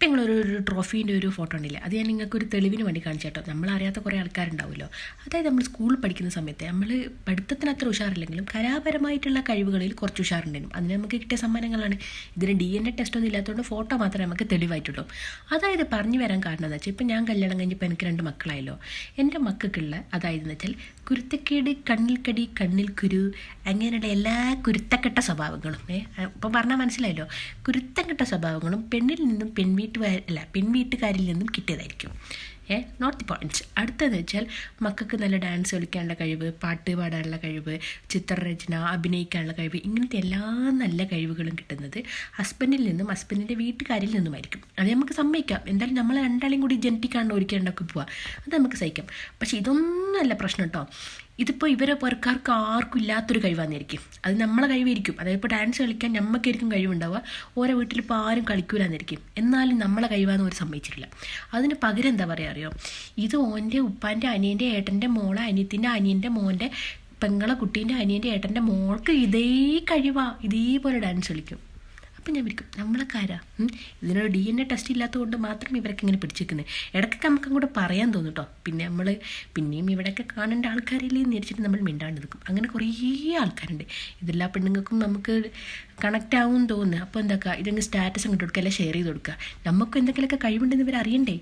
ഇപ്പം ഞങ്ങളൊരു ഒരു ട്രോഫീന്റെ ഒരു ഫോട്ടോ ഉണ്ടല്ലേ അത് ഞാൻ നിങ്ങൾക്ക് ഒരു തെളിവിന് വേണ്ടി കാണിച്ചു കേട്ടോ. നമ്മളറിയാത്ത കുറേ ആൾക്കാരുണ്ടാവുമല്ലോ. അതായത് നമ്മൾ സ്കൂളിൽ പഠിക്കുന്ന സമയത്ത് നമ്മൾ പഠിത്തത്തിന് അത്ര ഉഷാറില്ലെങ്കിലും കലാപരമായിട്ടുള്ള കഴിവുകളിൽ കുറച്ച് ഉഷാറുണ്ടായിരുന്നു അതിന് നമുക്ക് കിട്ടിയ സമ്മാനങ്ങളാണ്. ഇതിന് ഡി എൻ എ ടെസ്റ്റ് ഒന്നും ഇല്ലാത്തതുകൊണ്ട് ഫോട്ടോ മാത്രമേ നമുക്ക് തെളിവായിട്ടുള്ളൂ. അതായത് പറഞ്ഞു വരാൻ കാരണം എന്ന് വെച്ചാൽ ഇപ്പം ഞാൻ കല്യാണം കഴിഞ്ഞപ്പോൾ എനിക്ക് രണ്ട് മക്കളായല്ലോ. എന്റെ മക്കൾക്കുള്ള അതായത് എന്ന് വെച്ചാൽ കുരുത്തക്കേട് കണ്ണിൽ കടി കണ്ണിൽ കുരു അങ്ങനെയുള്ള എല്ലാ കുരുത്തക്കെട്ട സ്വഭാവങ്ങളും ഏഹ് ഇപ്പം പറഞ്ഞാൽ മനസ്സിലായല്ലോ. കുരുത്തക്കെട്ട സ്വഭാവങ്ങളും പെണ്ണിൽ നിന്നും പെൺവീട്ടുകാർ അല്ല പെൺവീട്ടുകാരിൽ നിന്നും കിട്ടിയതായിരിക്കും. ഏ? നോട്ട് ദി പോയിന്റ് അടുത്തതെന്ന് വെച്ചാൽ മക്കൾക്ക് നല്ല ഡാൻസ് കളിക്കാനുള്ള കഴിവ് പാട്ട് പാടാനുള്ള കഴിവ് ചിത്രരചന അഭിനയിക്കാനുള്ള കഴിവ് ഇങ്ങനത്തെ എല്ലാ നല്ല കഴിവുകളും കിട്ടുന്നത് ഹസ്ബൻഡിൽ നിന്നും ഹസ്ബൻഡിന്റെ വീട്ടുകാരിൽ നിന്നുമായിരിക്കും. അത് നമുക്ക് സമ്മതിക്കാം. എന്തായാലും നമ്മൾ രണ്ടാളെയും കൂടി ജനറ്റിക്കാണ് ഒരിക്കലുണ്ടാക്കി പോവുക അത് നമുക്ക് സഹിക്കാം. പക്ഷേ ഇതൊന്നുമല്ല പ്രശ്നം കേട്ടോ ഇതിപ്പോൾ ഇവരെ പേർക്കാർക്ക് ആർക്കും ഇല്ലാത്തൊരു കഴിവാന്നിരിക്കും അത് നമ്മളെ കഴിവായിരിക്കും. അതായത് ഇപ്പോൾ ഡാൻസ് കളിക്കാൻ നമ്മൾക്കായിരിക്കും കഴിവുണ്ടാവുക. ഓരോ വീട്ടിൽ ഇപ്പോൾ ആരും കളിക്കൂലെന്നിരിക്കും. എന്നാലും നമ്മളെ കഴിവാന്ന് അവർ സമ്മതിച്ചിട്ടില്ല. അതിന് പകരം എന്താ പറയുക അറിയോ ഇത് ഓന്റെ ഉപ്പാന്റെ അനിയന്റെ ഏട്ടന്റെ മോളെ. അനിയത്തിന്റെ അനിയന്റെ മോന്റെ പെങ്ങളെ കുട്ടീന്റെ അനിയന്റെ ഏട്ടന്റെ മോൾക്ക് ഇതേ കഴിവാ. ഇതേപോലെ ഡാൻസ് കളിക്കും. അപ്പം ഞാൻ വിളിക്കും നമ്മളൊക്കെ ആരാ? ഇതിനൊരു ഡി എൻ എ ടെസ്റ്റ് ഇല്ലാത്തതുകൊണ്ട് മാത്രം ഇവരൊക്കെ ഇങ്ങനെ പിടിച്ചിരിക്കുന്നത് ഇടയ്ക്കൊക്കെ നമുക്ക് അങ്ങോട്ട് പറയാൻ തോന്നും കേട്ടോ പിന്നെ നമ്മൾ പിന്നെയും ഇവിടെയൊക്കെ കാണേണ്ട ആൾക്കാരില്ലേ എന്ന് വിചാരിച്ചിട്ട് നമ്മൾ മിണ്ടാണ്ട് നിൽക്കും. അങ്ങനെ കുറേ ആൾക്കാരുണ്ട്. ഇതെല്ലാ പെണ്ണുങ്ങൾക്കും നമുക്ക് കണക്റ്റ് ആവും തോന്നുന്നു. അപ്പോൾ എന്താക്കുക ഇതങ്ങ് സ്റ്റാറ്റസ് അങ്ങോട്ട് കൊടുക്കുക അല്ലെങ്കിൽ ഷെയർ ചെയ്ത് കൊടുക്കുക. നമുക്ക് എന്തെങ്കിലുമൊക്കെ കഴിവുണ്ടെന്ന് ഇവർ അറിയണ്ടേ